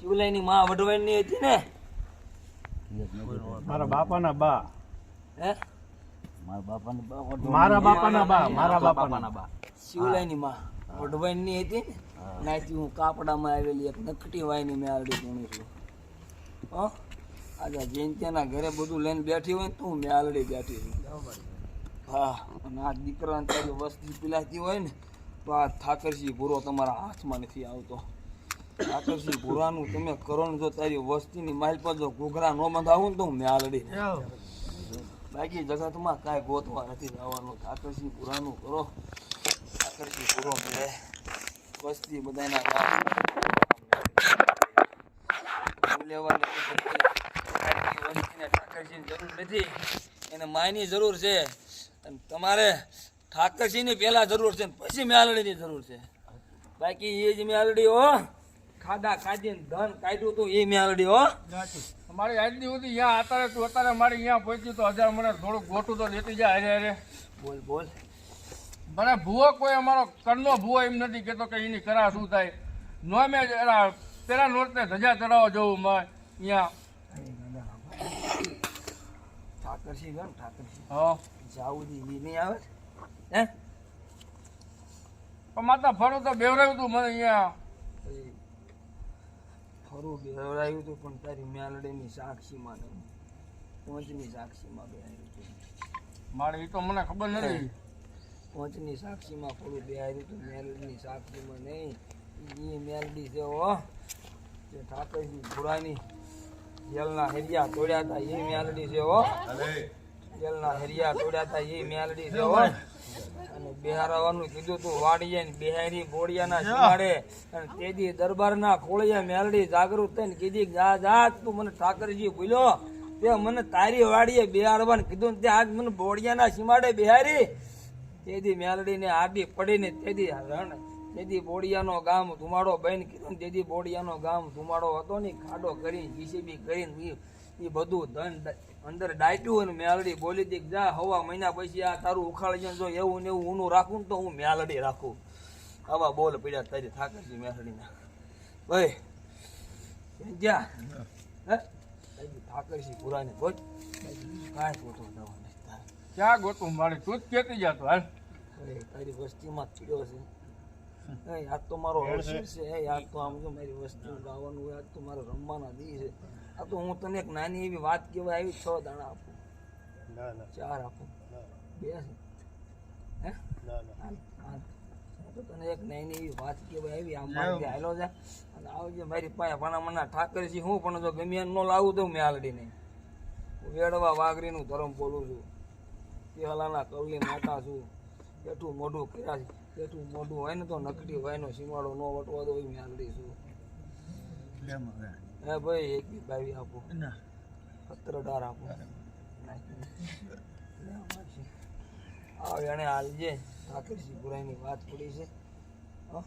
શિવલાઈની માં વઢવાઈની હતી ને? મારા બાપાના બા. હે? મારા બાપાના બા મારા બાપાના બા મારા બાપાના બા. શિવલાઈની માં વઢવાઈની હતી ને? નાથી હું કાપડામાં આવેલી એક નકટી વાયની મેં આરડી ભણું છું. હો? આજે જયંતિના ઘરે બધું લઈને બેઠી હોય ને તું મેં આલડી બેઠી છું. હા અને આ દીકરાને તારી વસ્તી પીલાતી હોય ને તો આ ઠાકરજી ભૂરો તમારા હાથમાં નથી આવતો. ઠાકરસિંહ ભૂરાનું તમે કરો ને જો તારી વસ્તીની માઇલ પર જો ઘૂઘરા ન બંધાવું ને તો હું મેળડી બાકી જગતમાં કાંઈ ગોતવા નથી જવાનું. આકર્ષી ભૂરાનું કરો. આકર્ષી ભૂરો મળે વસ્તી બધાના ઠાકરસિંહની જરૂર નથી. એને માયની જરૂર છે. અને તમારે ઠાકરસિંહની પહેલાં જરૂર છે ને પછી મેલડીની જરૂર છે. બાકી એ જ મેલડી હો. ખાડા ખાધીને ધન કાઢ્યું તું એ મેળડી હો. મારી આજની સુધી અહીંયા અત્યારે તું અત્યારે મારી અહીંયા પહોંચ્યું તો હજાર મને થોડુંક ગોટું તો લેતી જાય અરે અરે બોલ બોલ. મને ભૂવો કોઈ અમારો કરનો ભૂવો એમ નથી કહેતો કે એની કરા શું થાય. નો મેં પેલા નોટને ધજા ચડાવવા જવું મેં અહીંયા ઠાકરસિંહ ગયો ને ઠાકરસિંહ હા જાઉદી એ નહીં આવે? હે? પણ માતા ફરું તો બેવરાયું તું મને અહીંયા ખરું બેહરાયું હતું પણ તારી મેલડીની સાક્ષીમાં નહીં. પહોંચની સાક્ષીમાં બેહાર્યું હતું મારે એ તો મને ખબર નથી. પહોંચની સાક્ષીમાં થોડું બેહાર્યું હતું મેલડીની સાક્ષીમાં નહીં. એ મેલડી છે હો જે ઠાકરજી ભુરાની જેલના હેરિયા તોડ્યા હતા એ મેલડી છે હો. જેલના હેરિયા તોડ્યા હતા એ મેલડી છે હો. અને બિહારવાનું કીધું તું વાડીએ ને બિહારી બોડિયાના શિમાડે અને તેદી દરબારના ખોળિયા મેલડી જાગૃત થઈને કીધી જા જા તું મને ઠાકરજી બોલ્યો તે મને તારી વાડીએ બિહારવાનું કીધું ને તે આજ મને બોડિયાના શિમાડે બિહારી. તેદી મેલડીને આડી પડીને તેદી રણ તેદી બોડિયાનો ગામ ધુમાડો બન કીધું ને તેદી બોડિયાનો ગામ ધુમાડો હતો ને ખાડો કરી જીસીબી કરીને એ બધું ધન અંદર ડાટ્યું અને મેલડી બોલી હતી કે જા હવા મહિના પછી આ તારું ઉખાડી જો એવું ને એવું ઊનું રાખું ને તો હું મેલડી રાખું. આવા બોલ પડ્યા તારી થાકરજી મેલડીના. ભાઈ જ્યાં હે? તારી ઠાકરજી પુરાની બોલ. કાંઈ ખોટો દવા ક્યાં ગોતું મારે? તું જ કહેતી જતો હાલ. તારી વસ્તીમાં થયો છે. એ આજ તો મારો હર્ષ છે. એ આજ તો આમ જો મારી વસ્તી ગાવાનું હોય આજ તો મારો રમવાના દી છે. આ તો હું તને એક નાની એવી વાત કહેવાય આવી છ દાણા આપું. ચાર આપું. બે છે. હે? હાલ, હાલ. તો તને એક નાની એવી વાત કહેવાય આવી આમ મારી હાલો જા અને આવજે મારી પાસે ભણામણા ઠાકર છે હું પણ જો ગમે ન લાવું દઉં મેં આલડી નહીં. વેડવા વાઘરીનું ધરમ બોલું છું. પેલાના કવલી માતા છું. બેઠું મોઢું કર્યા છે. બેઠું મોઢું હોય ને તો નકડી હોય નો સીમાડો ન વટવા દો મેલડી છું. હે ભાઈ એક બી બાવી આપો. સત્તર અઢાર આપો. આવે એને હાલજે. ઠાકરસિંહ પુરાઈની વાત પડી છે. હો?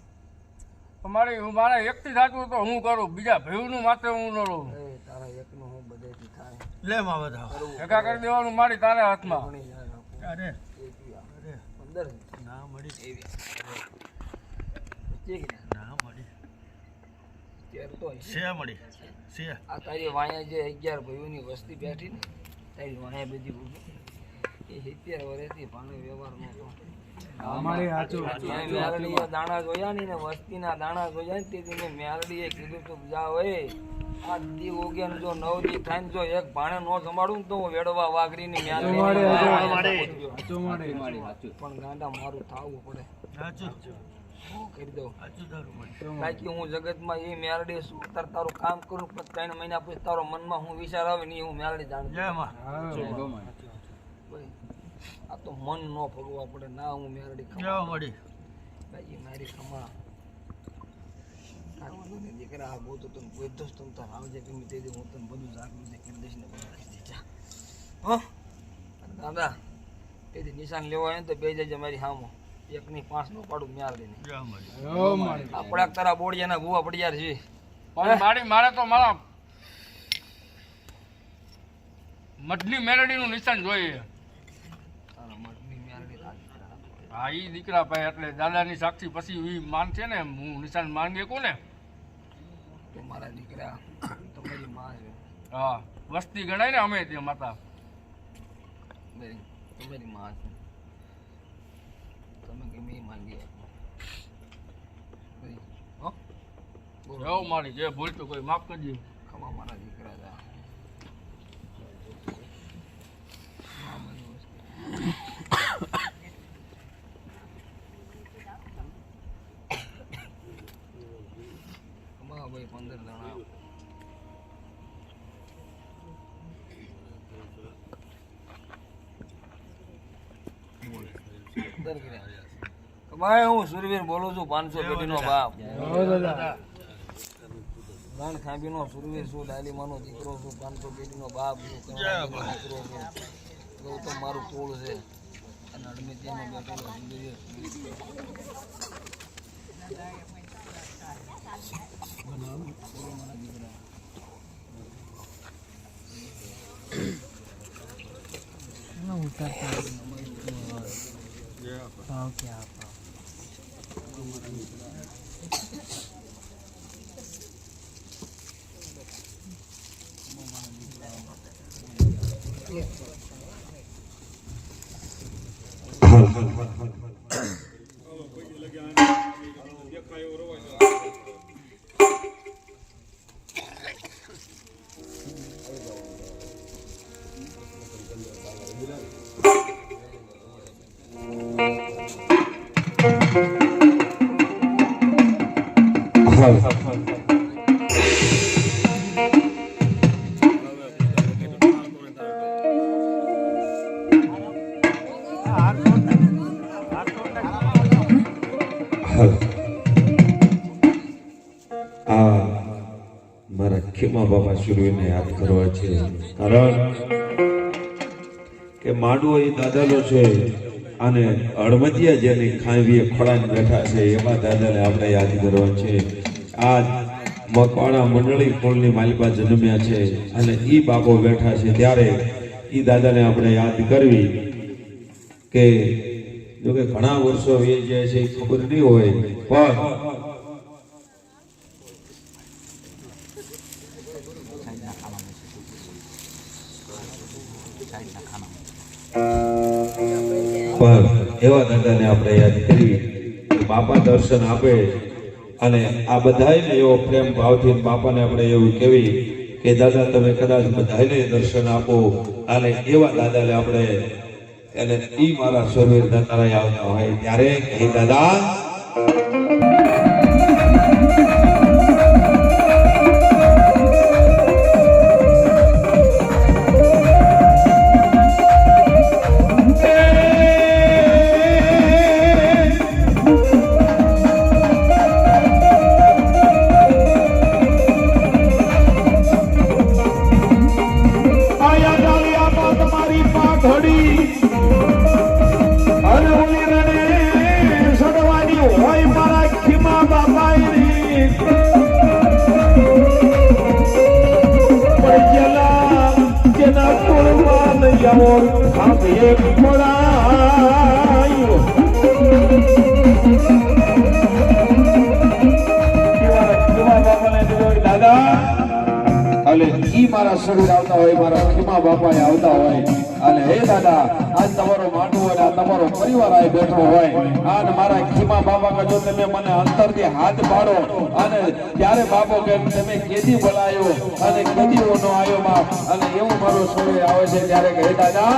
હું મારા એકથી થતું તો હું કરું બીજા ભેવનું માત્ર હું ન રહું તારા એકનું હું બધેથી થાય. લે માં બધા ભેગા કરી દેવાનું મારી તારા હાથમાં. અરે. પંદર ના મળી. એવી ઠીક ને ના મળી ત્યારે તો હશે. છે મળી. છે. આ તારી વાયા જે અગિયાર ભાઈઓની વસ્તી બેઠી ને તારી વાયા બધી એ સિત્તેર વર્ષથી ભાણે વ્યવહાર નહોતો મેલડીએ દાણા જોયા ને વસ્તીના દાણા જોયા ને તેથી મેં મેલડીએ કીધું તું જા હોય આ દી ને જો નવ દી થાય ને જો એક ભાણે નો જમાડું તો હું વેડવા વાઘરીની મેલડી પણ ગાંડા મારું થાવું પડે. કરી દઉં. બાકી હું જગતમાં એ મેરડી શું તાર તારું કામ કરું પછી ત્રણ મહિના પછી તારો મનમાં હું વિચાર આવે ને હું મેલડી જાણું. આ તો મન ન ફરવા પડે ના હું મેરડી ખમા મળી. બાકી મારી ખમા દીકરા આ ગોતો તને કોઈ દોસ્ત તમ તાર આવજે ગમે તે હું તને બધું જાગૃતિ કરી દઈશ ને બધું કરી દઈશ. જા. હો? દાદા તેથી નિશાન લેવા આવે ને તો બે જજે મારી હામો. એકની પાંચનું પાડું નહીં આપણા તારા બોડિયાના ભૂવા પડિયાર છે. પણ મારી મારે તો મારા મઢની મેલડીનું નિશાન જોઈએ. હા એ દીકરા ભાઈ એટલે દાદાની સાક્ષી પછી એ માન છે ને હું નિશાન માંગી શકું ને મારા મારા દીકરા તમારી માં છે. હા વસ્તી ગણાય ને અમે તે માતા. તમારી માં છે. તમે ગમે એ માંગી આપો મારી જે ભૂલ તો કોઈ માફ કરજો. ખમા મારા દીકરા જા હા, બધી વસ્તુ. ખમા ભાઈ પંદર જણા પંદર કર્યા. ભાઈ હું સુરવીર બોલું છું પાંચસો પેઢીનો બાપ. રાણ ખાંભીનો સુરવીર છું ડાલીમાનો દીકરો છું પાંચસો પેઢીનો બાપ છું દીકરો છું. ગૌતમ મારું કુળ છે. અને અડમિતિયામાં બેઠેલો સુરવીર. બોલો મારા દીકરા આ મારા ખેમા બાબા સુરવીને યાદ કરવા છે. કારણ કે માંડવો એ દાદાનો છે અને અડમતિયા જેની ખાંવીએ ખોળાને બેઠા છે એવા દાદાને આપણે યાદ કરવા છે. આ મકવાણા મંડળી કુળની માલિકા જન્મ્યા છે અને ઈ બાપો બેઠા છે. ત્યારે ઈ દાદાને આપણે યાદ કરવી કે જો ઘણા વર્ષો વી જાય છે ખબર નહીં હોય, પણ પણ એવા દાદાને આપણે યાદ કરીએ બાપા દર્શન આપે અને આ બધાને એવો પ્રેમ ભાવથી બાપાને આપણે એવું કહેવી કે, દાદા, તમે કદાચ બધાયને દર્શન આપો. અને એવા દાદાને આપણે એને ઈ મારા સ્વરવીર દાતારાય આવતા હોય. ત્યારે કહી દાદા જોઈ દાદા. અને ઈ મારા શરીર આવતા હોય, મારા ખીમા બાપા આવતા હોય. અને હે દાદા, આજ તમારો માટું આ તમારો પરિવાર આ બેઠો હોય. અને મારા ખીમા બાપા જો તમે મને અંતરથી હાથ પાડો અને ત્યારે બાપો કે, તમે કેદી બોલાયો અને કેદી નો આવ્યો બાપ. અને એવું મારો શરીર આવે છે ત્યારે કહે દાદા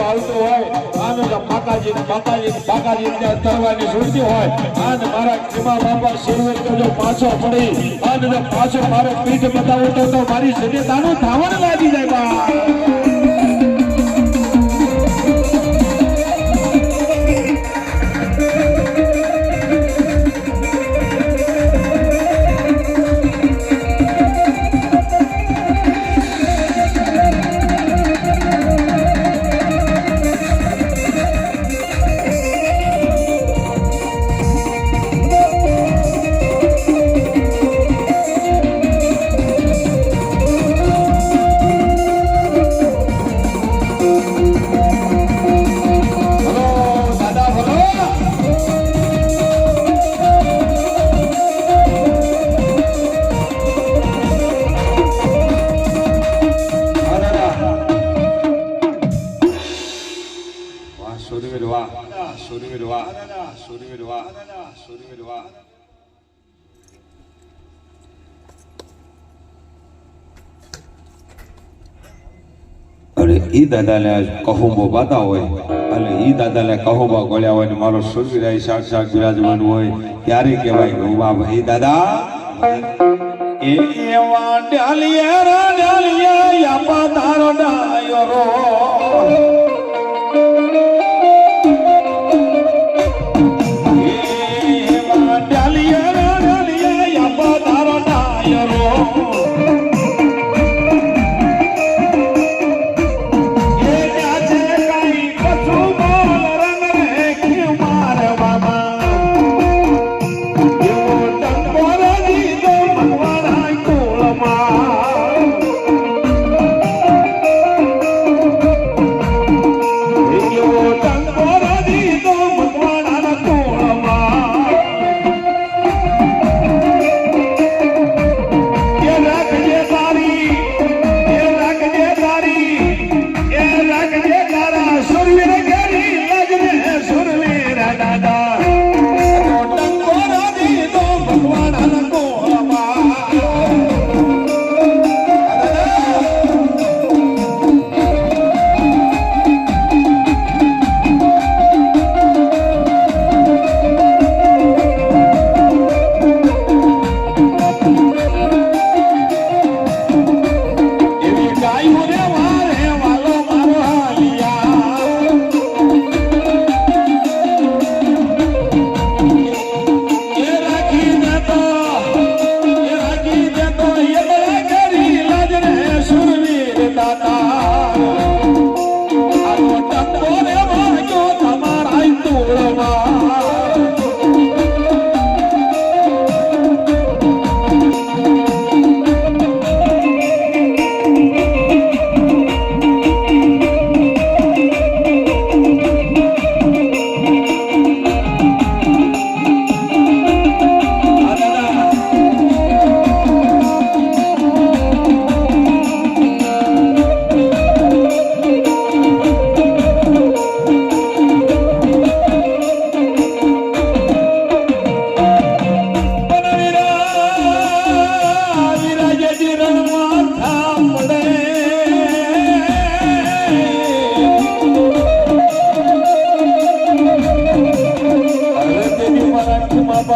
આવતું હોય. આને તો કાકાજી ને ને તરવાની છૂટતી હોય. આને મારા ખીમા બાપા શિરવેર જો પાછો પડી. અને પાછો મારે પીઠ બતાવો તો મારી સજ્જતાનું ધાવણ લાગી જાય બા દાદાને કહુંબો બાતા હોય. અને એ દાદાને કહુંબા ગોળ્યા હોય ને મારો સૂર્યરાય શાક શાક બિરાજમાન હોય, ત્યારે કહેવાય કે વાહ ભાઈ દાદા. એ એવા ડાલિયા રા ડાલિયા યાપા તારો ડાયો રો.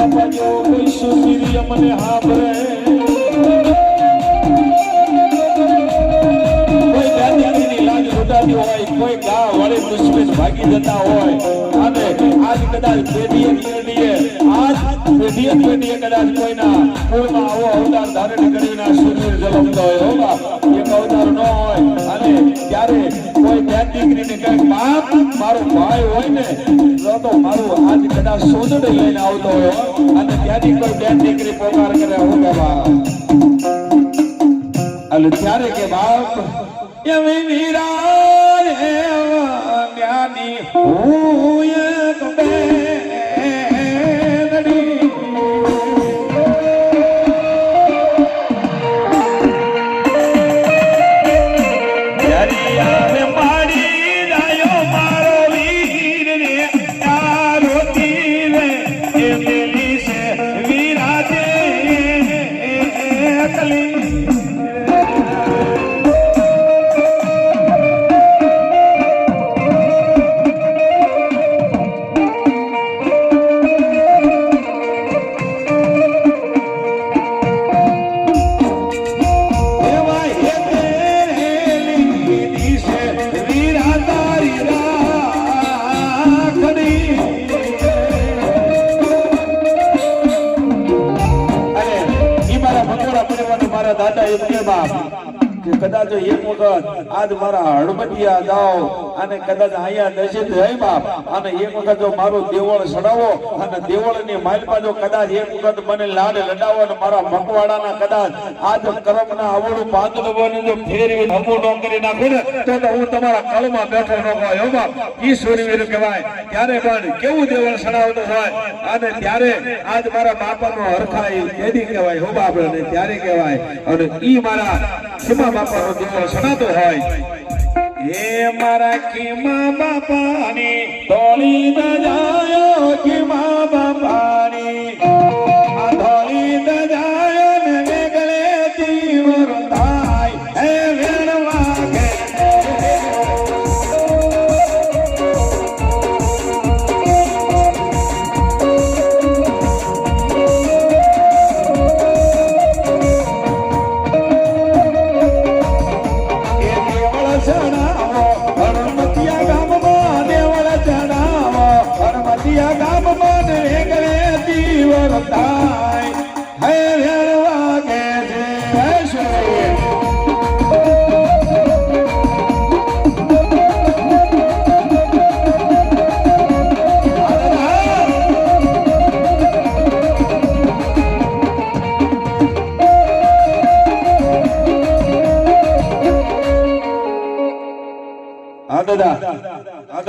કોઈ હાંભળે કોઈ ગાંધીજીની ભાગી જતા હોય અને આજ કદાચ પેઢીએ કદાચ કોઈના આવો અવતાર ધારણ કરીને સૂર્ય જલમતો હોય હો એક અવતાર ન હોય. અને કોઈ બેન દીકરીને કહે બાપ, મારો ભાઈ હોય ને, તો મારું આજ કદાચ સોદડ લઈને આવતો હોય અને ત્યાંથી કોઈ બેન દીકરી પોકાર કરે, હું કહેવા અને ત્યારે કે બાપ એમ વીરા રે જ્ઞાની હું એક બેનડી અને કદાચ અહીંયા દર્શિત હોય બાપ, અને એક વખત જો મારું દેવળ સડાવો, અને દેવળની માલમાં જો કદાચ એક વખત મને લાડ લડાવો અને મારા મકવાડાના કદાચ આજ કરમના અવળું પાંદડું બને જો ફેરવી હમું ન નાખું ને, તો હું તમારા કળમાં બેઠો ન હોય બાપ. ઈ વીર કહેવાય, ત્યારે પણ કેવું દેવળ સડાવતો હોય? અને ત્યારે આજ મારા બાપાનો હરખાય તેદી કહેવાય, હો બાપ, અને ત્યારે કહેવાય. અને ઈ મારા ખીમા બાપાનો દેવળ સડાતો હોય. એ મારા ખીમા બાપાની તોળી દજાયો ખીમા બાપાની.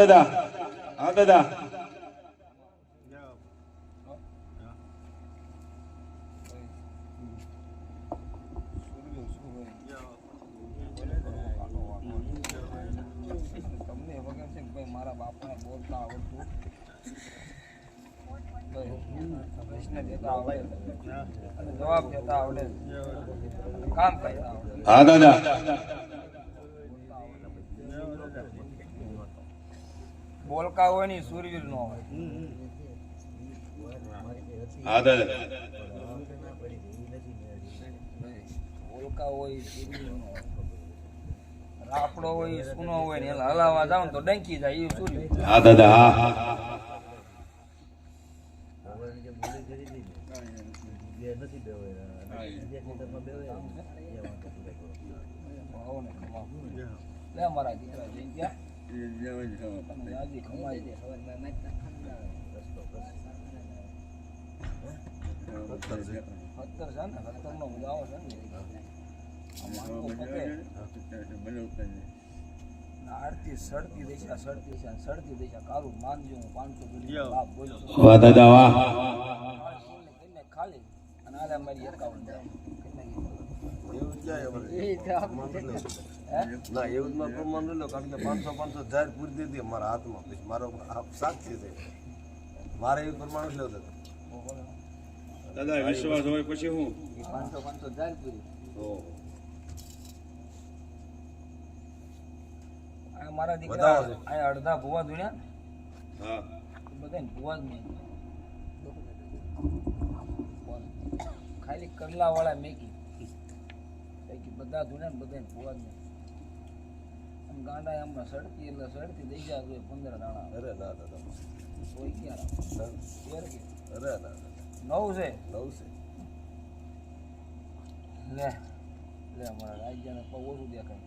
દાદા હા દાદા તમને વગર છે કે ભાઈ મારા બાપાને બોલતા આવડતું જવાબ દેતા આવડે કામ કરતા આવડે હા દાદા બોલકા હોય ને ઈ નો હોય. બોલકા નો રાપડો હોય સૂનો હોય ને હલાવા જાવ તો ડંકી જાય એ શૂરવીર. હા દાદા હા આવો ને મારા દીકરા જઈ ગયા. આ વાહ દાદા વાહ. ખાલી અને આલે મારી હે? ના એવું જ મારે પ્રમાણ લો કારણ કે પાંચસો પાંચસો જાહેર પૂરી દીધી મારા હાથમાં. પછી મારો સાક્ષી છે. મારે એવું પ્રમાણ જ લેવું દાદા વિશ્વાસ હોય પછી હું? પાંચસો પાંચસો જાય પૂરી. આ મારા દીકરા આ અડધા ભુવા ધૂણ્યા હા. બધા ભુવા જ નહીં ખાલી કરલા વાળા મેકી બધા ધૂણ્યા ને બધા ભુવા જ નહીં ગાંડા આમાં સડતી એટલે સડતી દઈ જાય જોઈએ પંદર દાણા અરે દાદા તમે. કોઈ ક્યાં અરે દાદા નવ છે? નવ છે. લે લે અમારા રાજ્યને પગ ઓછું દેખાય.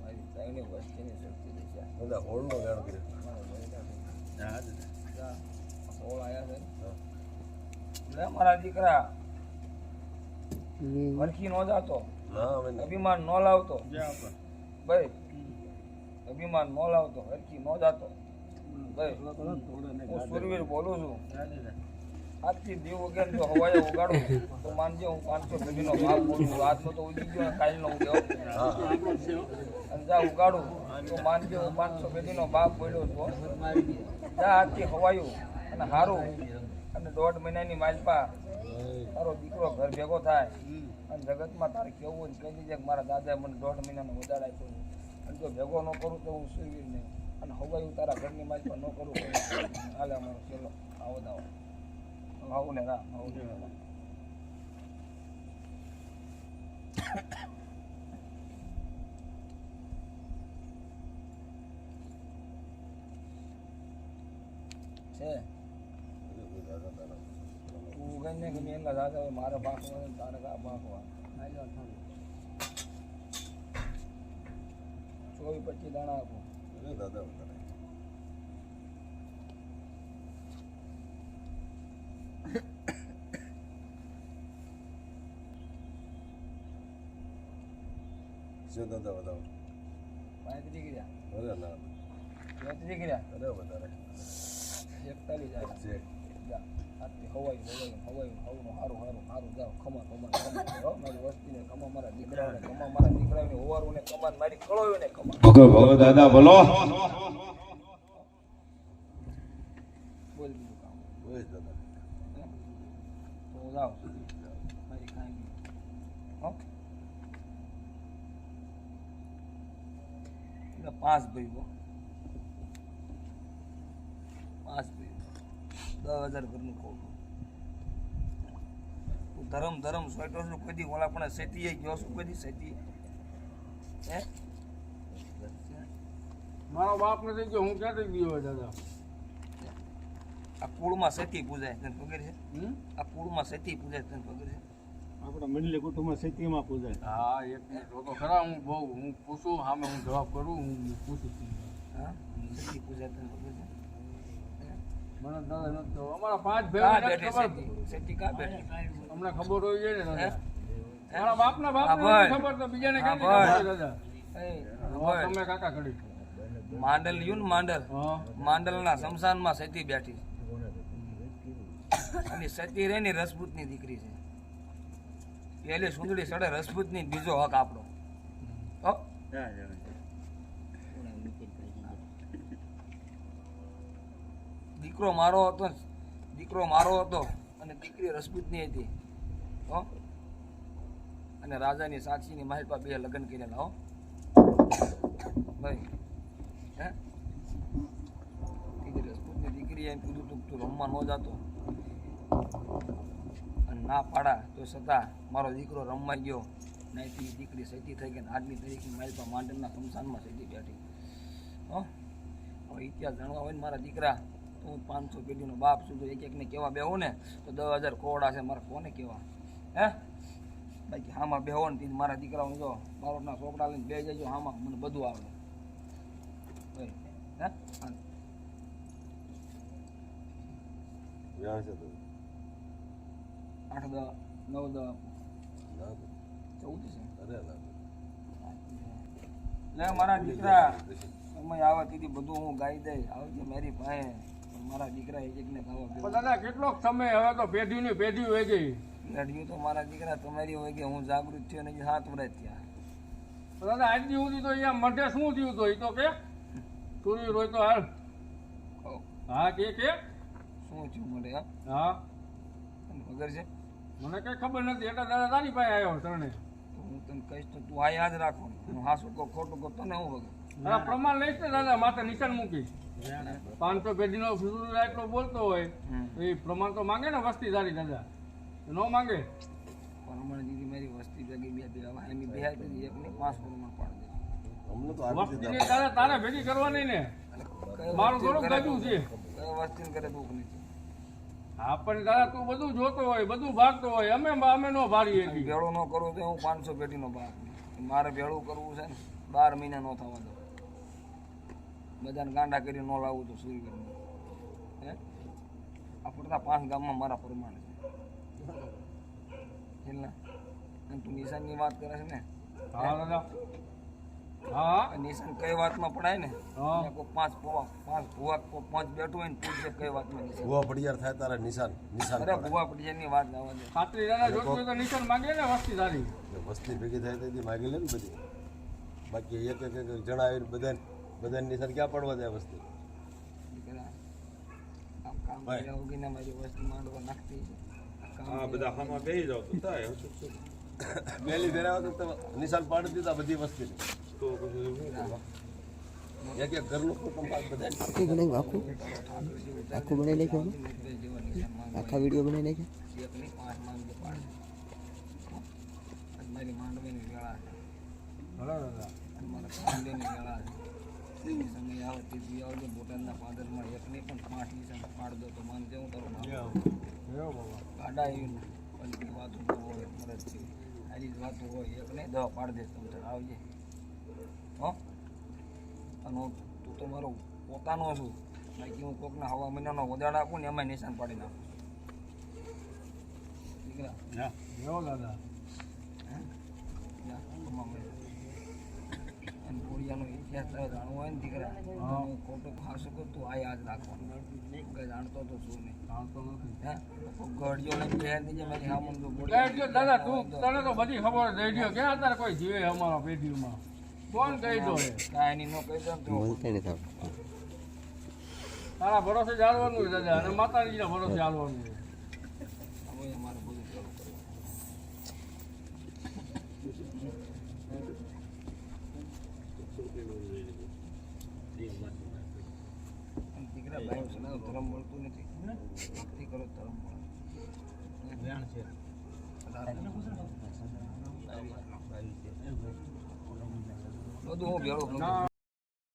મારી ત્રણેય વસ્તીની શક્તિ દેખાય બધા હોળનો વેણ કર્યો. મારા દીકરા. વરખી નો જાતો. ના અભિમાન નો લાવતો. ભાઈ અભિમાન નો લાવતો હરખી નો જાતો. ભાઈ હું સુરવીર બોલું છું. આજથી દીવ વગેરે જો હવાએ ઉગાડું, તો માનજો હું પાંચસો પેઢીનો ભાવ બોલું. આજનો તો ઉગી ગયો કાલનો ઉગ્યો અને જા ઉગાડું, તો માનજો હું પાંચસો પેઢીનો બાપ બોલ્યો તો જા આજથી હવાયું અને હારું. અને દોઢ મહિનાની માલપા. તારો દીકરો ઘર ભેગો થાય. અને જગતમાં તારે કેવું ને કહી દીધે મારા દાદાએ મને દોઢ મહિનાનો વધારે આપ્યો અને જો ભેગો ન કરું તો હું સુરવીર નહીં અને હવાયું તારા ઘરની માલપા ન કરું હાલે અમારો ચેલો આવો દાવો. આવું ને રા આવું ને રા. છે તું ગઈને કે મેં દાદા હવે મારે ને તારે કા પાકવા ચોવીસ પચીસ દાણા આપો દાદા વધારે. ધંધા બતાવો વધારે. પાંત્રીસ ગયા અરે ના. ચોત્રીસ ગયા અરે વધારે. એકતાલીસ જાય છે. જા. આજથી હવાયું હવાયું હવાયું હવાનું હારું હારું હારું. જાઓ ખમા ખમા ખમા. મારી વસ્તીને ખમા મારા દીકરાઓને ખમા મારા દીકરાઓને હોવારુંને કમાન મારી કળોયોને ખમા. ભગો ભગો દાદા બોલ બીજું કામ હોય જ દાદા હે? તો હું જાઉં મારી ખાઈ હો એટલે પાંચ ભાઈ હો પાંચ ભાઈ દસ હજાર ઘરનું કહું તું ધરમ ધરમ સ્વેટર છું કોઈ દી ઓલા પણ સેતીએ ગયો છું કોઈ દી સેતી. હે? મારો બાપ નથી ગયો હું ક્યાંથી ગયો દાદા? આ કુળમાં સેતી પૂજાય તને ખબર છે? આ કુળમાં સેતી પૂજાય તને ખબર છે? આપણા મંડલી કુટુંબમાં સેતીમાં પૂજાય. હા એક મિનિટ તો ખરા હું બહુ હું પૂછું સામે હું જવાબ કરું હું પૂછું. હા? સેતી પૂજાય તને ખબર છે? મને દાદા નથી ખબર. અમારા પાંચ ભાઈ બેઠી ખબર. સતી સતી કા બેઠી? અમને ખબર હોય છે ને મારા બાપના બાપ ખબર તો બીજાને હા, ક્યાંથી ખબર ભાઈ. હોય દાદા? એ, તમે કાકા કરી માંડલ યુન માંડલ? હા. માંડલના શમશાનમાં સતી બેઠી અને સતી રે ની રજપૂતની દીકરી છે. પેલી સુંદરી સડે રજપૂતની બીજો હક આપણો. હો? દીકરો મારો હતો દીકરો મારો હતો અને દીકરી રસપૂતની હતી, હો. અને રાજાની સાક્ષીની માહિતી બે લગ્ન કરેલા, હો. ભાઈ, હે? દીકરી રસપૂતની દીકરી એમ કીધું તું તું રમવા ન જાતો. અને ના પાડા તો છતાં મારો દીકરો રમવા ગયો. નાઈથી દીકરી સતી થઈ ગઈ આજની તારીખની પાસે માંડલના સમસાનમાં સતી બેઠી. હો. હવે ઇતિહાસ જાણવા હોય ને મારા દીકરા હું પાંચસો પેઢીનો બાપ છું એક એકને કહેવા બેહું ને તો દસ હજાર કોડા છે મારા કોને કહેવા? હે? બાકી હામાં બેહો ને તીજ મારા દીકરાઓને જો બારોટના છોકરા લઈને બે જજો હામાં મને બધું આવડે. હે? આઠ દસ નવ ના ચૌદ છે? લે મારા દીકરા સમય આવે તેથી બધું હું ગાઈ દઈ આવજે મારી પાસે. મારા દીકરા એક એકને ખાવા દાદા કેટલોક સમય હવે તો પેઢીની પેઢી હોય ગઈ. લડ્યું તો મારા દીકરા તમારી હોય ગઈ હું જાગૃત થયો ને સાત વર્ષ થયા. દાદા આજ દી સુધી તો અહીંયા મઢે શું થયું તો? એ તો કે ચોરી રોય તો હાલ. હા કે કે? શું થયું મળે હા? ખબર છે? મને કઈ ખબર નથી એટલે દાદા તારી પાસે આવ્યો તને હું તને કહીશ તો તું આ યાદ રાખો. હું હાસું કહું ખોટું કહું તને હું વગર તારા પ્રમાણ લઈશ ને દાદા માથે નિશાન મૂકીશ પાંચસો પેઢીનો નો એટલો બોલતો હોય તો એ પ્રમાણ તો માંગે ને વસ્તી તારી દાદા. ન માંગે. પરમણ દીદી મારી વસ્તી ભેગી બે બે હવે એની બે એકને પાંચ પરમણ પાડી દે. દાદા તારે ભેગી કરવાની ને. મારું ગાજું? છે. વસ્તી વસ્તીને કરે દુઃખ નથી હા પણ દાદા તું બધું જોતો હોય બધું ભાગતો હોય. અમે અમે નો છીએ. ભેળું ન કરું તો હું પાંચસો પેટીનો ભાગ. મારે ભેળું કરવું છે ને બાર મહિના નો થવા દો. બધાને ગાંડા કરી ન લાવવું તો શું હે? આ પડતા પાંચ ગામમાં મારા પ્રમાણે છે. એટલે અને તું નિશાનની વાત કરે છે ને? હા દાદા હા. નિશાન કઈ વાતમાં પડાય ને? હા. કોઈ પાંચ પોવા પાંચ ભુવા કોઈ પાંચ બેઠું હોય ને પૂછે કઈ વાતમાં નિશાન ભૂવા પડિયાર થાય તારે નિશાન નિશાન અરે. ભુવા પડિયાની વાત આવવા દે. ખાતરી દાદા જોતું તો નિશાન માંગે ને વસ્તી તારી વસ્તી ભેગી થાય તેથી માગી લે ને બધી. બાકી એક એક એક એક જણા આવીને બધાને બધાને ક્યાં પડવા જાય વસ્તી? હા બધા હામાં બેસી જાવ તો થાય શું શું? પહેલી ફેરા વખત તો નિશાન પાડી દીધા બધી વસ્તી તો? એક એક ઘરનું કુટુંબ આ આખું બનાવ્યું આખું? આખું બનાવી નાખ્યું આખા વીડિયો બનાવી નાખ્યા? મારી માંડવીની વેળા છે. સમય આવે તે દી આવજો બોટાદના પાદરમાં એક નહીં પણ પાંચ નિશાન પાડ દો તો માનજે હું તારો બાબા કાઢા એવી પલકી વાતો ન હોય મરજ છે આરી જ વાતો હોય એક નહીં દવા પાડ દે તમે આવજે હો અને તું તો મારો પોતાનો છું બાકી હું કોકના હવા મહિનાનો વધારે આપું ને એમાં નિશાન પાડી નાખું દીકરા દાદા મળે. અને કોરિયાનો ઇતિહાસ તારે જાણવો હોય ને દીકરા તો હું ખોટું ખાસું કરું તું આ યાદ રાખવાનું કઈ જાણતો તો શું નહીં. જાણતો નથી. હે? ગઢિયો લઈને પહેર દીજે મારી હા મને દાદા તું તને તો બધી ખબર દઈ દો ક્યાં અત્યારે કોઈ જીવે અમારા પેઢીમાં કોણ કહી દો કાંઈ નહીં કહી દઉં ને તો. તારા? ભરોસે ચાલવાનું છે દાદા અને માતાજીના ભરોસે ચાલવાનું છે હવે અમારે બધું ચાલુ કરવું અને દીકરા ભાઈ સલાહ ધર્મ મળતું નથી ભક્તિ કરો તો ધર્મ મળે બધું હું ભેળો કરું ના